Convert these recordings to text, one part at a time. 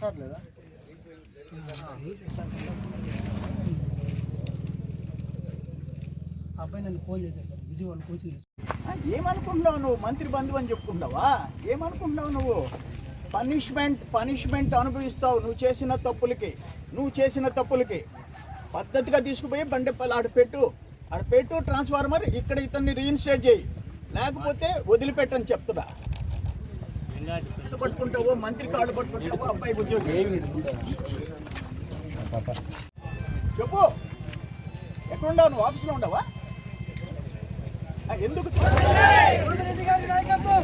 SR లేదా ఆ అబ్బాయి నన్ను ఫోన్ చేశాడు సార్ విజయవాడ కోచింగ్ ఏమనుకుంటున్నావు నువ్వు? మంత్రి బంధువు అని చెప్పుకుంటున్నావా? ఏమనుకుంటున్నావు నువ్వు? పనిష్మెంట్ పనిష్మెంట్ అనుభవిస్తావు నువ్వు చేసిన తప్పులకి. నువ్వు చేసిన తప్పులకి. పద్ధతిగా తీసుకుపోయి బండెప్పలు ఆడ పెట్టు. ఆడ పెట్టు ట్రాన్స్ఫార్మర్ ఇక్కడ ఇతన్ని రీఇన్స్టేట్ చేయి. లేకపోతే వదిలిపెట్టని చెప్తున్నా. పట్టుకుంటావో మంత్రి కాళ్ళు పట్టుకుంటావో అబ్బాయి ఉద్యోగం. చెప్పు. ఎక్కడున్నావు? నువ్వు ఆఫీస్లో ఉండవా? ఆ, ఎందుకు రెడ్డి గారి నాయకత్వం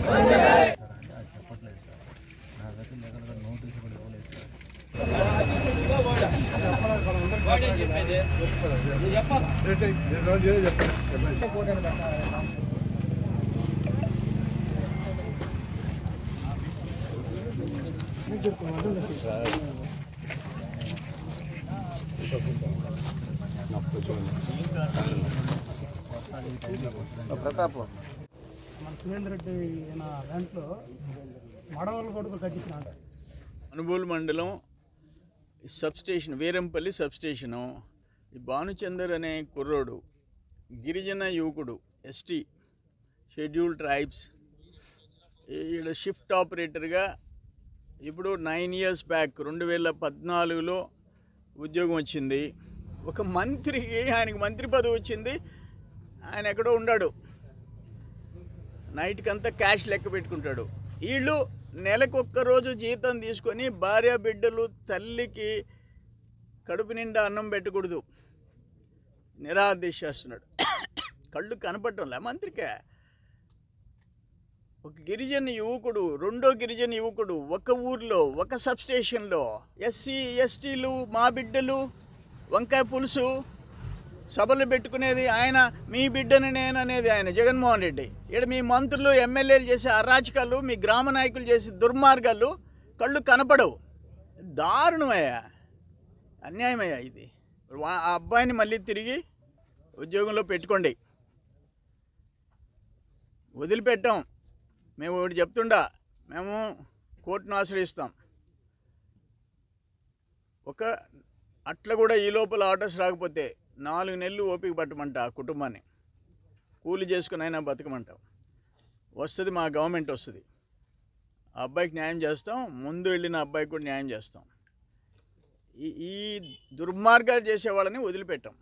ప్రతాప్. మన సురేందర్ రెడ్డి దాంట్లో మడవలు కొడుకు కట్టించిన అనుగోలు మండలం సబ్స్టేషన్ వీరంపల్లి సబ్స్టేషను. ఈ భానుచందర్ అనే కుర్రోడు గిరిజన యువకుడు ఎస్టీ షెడ్యూల్ ట్రైబ్స్. ఈడ షిఫ్ట్ ఆపరేటర్గా ఇప్పుడు నైన్ ఇయర్స్ బ్యాక్ రెండు వేల పద్నాలుగులో ఉద్యోగం వచ్చింది. ఒక మంత్రికి ఆయనకి మంత్రి పదవి వచ్చింది. ఆయన ఎక్కడో ఉన్నాడు నైట్కి అంతా క్యాష్ లెక్క పెట్టుకుంటాడు. వీళ్ళు నెలకు ఒక్క రోజు జీతం తీసుకొని భార్య బిడ్డలు తల్లికి కడుపు నిండా అన్నం పెట్టకూడదు. నిరాదేశ చేస్తున్నాడు. కళ్ళు కనపడటంలే మంత్రికే. ఒక గిరిజన యువకుడు రెండో గిరిజన యువకుడు ఒక ఊర్లో ఒక సబ్స్టేషన్లో ఎస్సీ ఎస్టీలు మా బిడ్డలు వంకాయ పులుసు సభలు పెట్టుకునేది ఆయన మీ బిడ్డని నేను అనేది ఆయన జగన్మోహన్ రెడ్డి. ఇక్కడ మీ మంత్రులు ఎమ్మెల్యేలు చేసే అరాచకాలు మీ గ్రామ నాయకులు చేసే దుర్మార్గాలు కళ్ళు కనపడవు. దారుణమయ్యా. అన్యాయమయ్యా ఇది. ఆ అబ్బాయిని మళ్ళీ తిరిగి ఉద్యోగంలో పెట్టుకోండి. వదిలిపెట్టాం. మేము ఒకటి చెప్తుండా మేము కోర్టును ఆశ్రయిస్తాం. ఒక అట్లా కూడా ఈ లోపల ఆర్డర్స్ రాకపోతే నాలుగు నెలలు ఓపిక పట్టమంట ఆ కుటుంబాన్ని. కూలి చేసుకుని అయినా బతకమంటాం. వస్తుంది మా గవర్నమెంట్ వస్తుంది. ఆ అబ్బాయికి న్యాయం చేస్తాం ముందు వెళ్ళిన అబ్బాయికి కూడా న్యాయం చేస్తాం. ఈ ఈ దుర్మార్గాలు చేసే వాళ్ళని వదిలిపెట్టాం.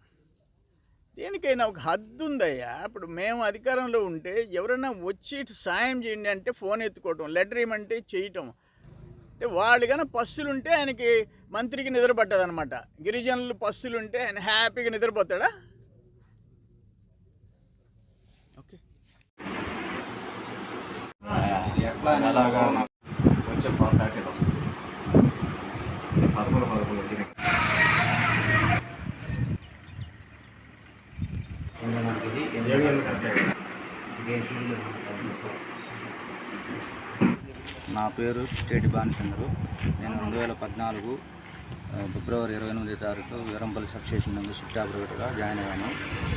దేనికైనా ఒక హద్దు ఉందయ్యా ఇప్పుడు మేము అధికారంలో ఉంటే ఎవరైనా వచ్చి సాయం చేయండి అంటే ఫోన్ ఎత్తుకోవటం లెటర్ ఇవ్వమంటే చేయటం. అంటే వాళ్ళు కానీ పస్సులుంటే ఆయనకి మంత్రికి నిద్ర పట్టదనమాట గిరిజనులు పస్సులుంటే ఆయన హ్యాపీగా నిద్రపోతాడా? ఓకే. అలాగా కొంచెం నా పేరు స్టేట్ బానిచంద్రు నేను రెండు వేల పద్నాలుగు ఫిబ్రవరి ఇరవై ఎనిమిది తారీఖు వీరంపల్లి సబ్స్టేషన్ నుండి షిఫ్ట్ ఆపరేటర్గా జాయిన్ అయ్యాను.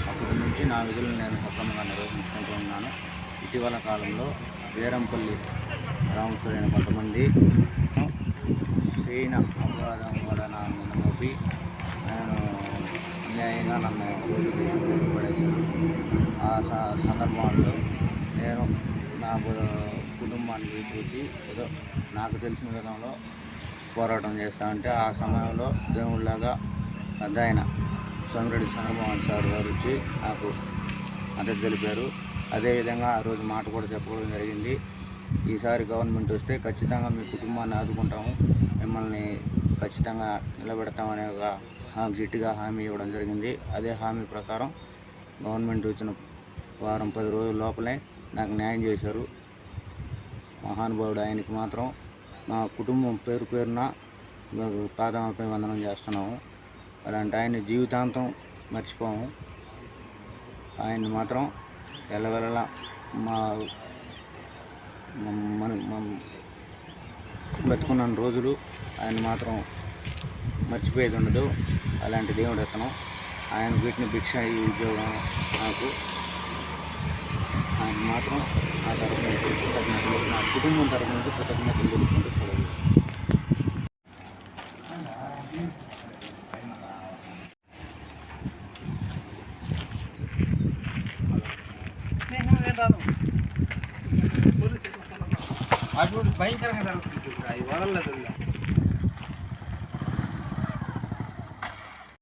అప్పటి నుంచి నా విధులను నేను సక్రమంగా నిర్వహించుకుంటూ ఉన్నాను. ఇటీవల కాలంలో వీరంపల్లి రామేశ్వరి కొంతమంది శ్రీన అపరాధం కూడా నా మీద మోపి నేను అన్యాయంగా నన్ను ఆ స- సందర్భంలో నేను నా కుటుంబాన్ని చూసి ఏదో నాకు తెలిసిన విధంలో పోరాటం చేస్తా ఉంటే ఆ సమయంలో దేవుళ్ళగా పెద్ద ఆయన సోమిరెడ్డి చంద్రమోహన్ సార్ గారు వచ్చి నాకు మద్దతు తెలిపారు. అదేవిధంగా ఆ రోజు మాట కూడా చెప్పడం జరిగింది. ఈసారి గవర్నమెంట్ వస్తే ఖచ్చితంగా మీ కుటుంబాన్ని ఆదుకుంటాము. మిమ్మల్ని ఖచ్చితంగా నిలబెడతామనే ఒక గట్టిగా హామీ ఇవ్వడం జరిగింది. అదే హామీ ప్రకారం గవర్నమెంట్ వచ్చిన వారం పది రోజుల లోపలే నాకు న్యాయం చేశారు. మహానుభావుడు ఆయనకి మాత్రం మా కుటుంబం పేరు పేరున మేము వందనం చేస్తున్నాము. అలాంటి ఆయన జీవితాంతం మర్చిపోము. ఆయన్ని మాత్రం ఎల్లవెల్లలా మా మన బతుకున్న రోజులు ఆయన మాత్రం మర్చిపోయేది ఉండదు. అలాంటి దేవుడు ఎత్తనం. ఆయన పెట్టిన భిక్ష ఈ ఉద్యోగం నాకు. ఆయన మాత్రం ఆ తరఫు కృతజ్ఞతలు నా కుటుంబం తరఫు నుంచి కృతజ్ఞతలు తెలుపుకుంటూ సెలవు అటువంటి భయంకరంగా జరుగుతుంది. ఇప్పుడు అది వదలలేదు